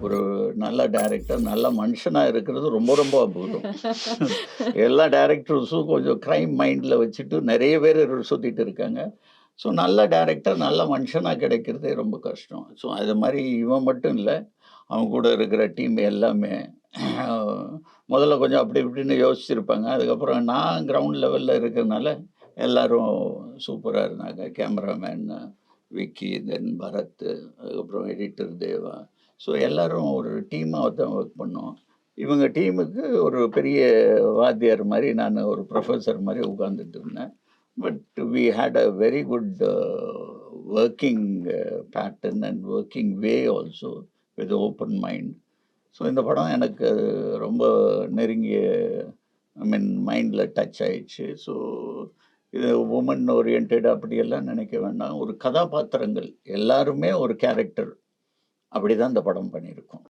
ஒரு நல்ல டைரக்டர், நல்ல மனுஷனா இருக்கிறது ரொம்ப ரொம்ப அபூர்வம். எல்லா டைரக்டர்ஸும் கொஞ்சம் கிரைம் மைண்ட்ல வச்சுட்டு நெறைய பேரு சுத்திட்டு இருக்காங்க. ஸோ நல்ல டைரக்டர், நல்ல மனுஷனா கிடைக்கிறதே ரொம்ப கஷ்டம். ஸோ அது மாரி இவன் மட்டும் இல்ல. அவன் கூட இருக்கிற டீம் எல்லாமே முதல்ல கொஞ்சம் அப்படி இப்படின்னு யோசிச்சிருப்பாங்க. அதுக்கப்புறம் நான் கிரவுண்ட் லெவல்ல இருக்கிறனால எல்லாரும் சூப்பரா இருந்தாங்க. கேமராமேன் விக்கி, தென் பரத், அதுக்கப்புறம் எடிட்டர் தேவா. ஸோ எல்லாரும் ஒரு டீமாக தான் ஒர்க் பண்ணோம். இவங்க டீமுக்கு ஒரு பெரிய வாத்தியார் மாதிரி நான் ஒரு ப்ரொஃபஸர் மாதிரி உட்காந்துட்டு இருந்தேன். But we had a very good working pattern and working way also with open mind. So இந்த படம் எனக்கு ரொம்ப நெருங்கிய ஐ மீன் மைண்டில் டச் ஆயிடுச்சு. ஸோ இது உமன் ஓரியன்ட் அப்படியெல்லாம் நினைக்க வேண்டாம். ஒரு கதாபாத்திரங்கள் எல்லாருமே ஒரு கேரக்டர். அப்படி தான் இந்த படம் பண்ணியிருக்கோம்.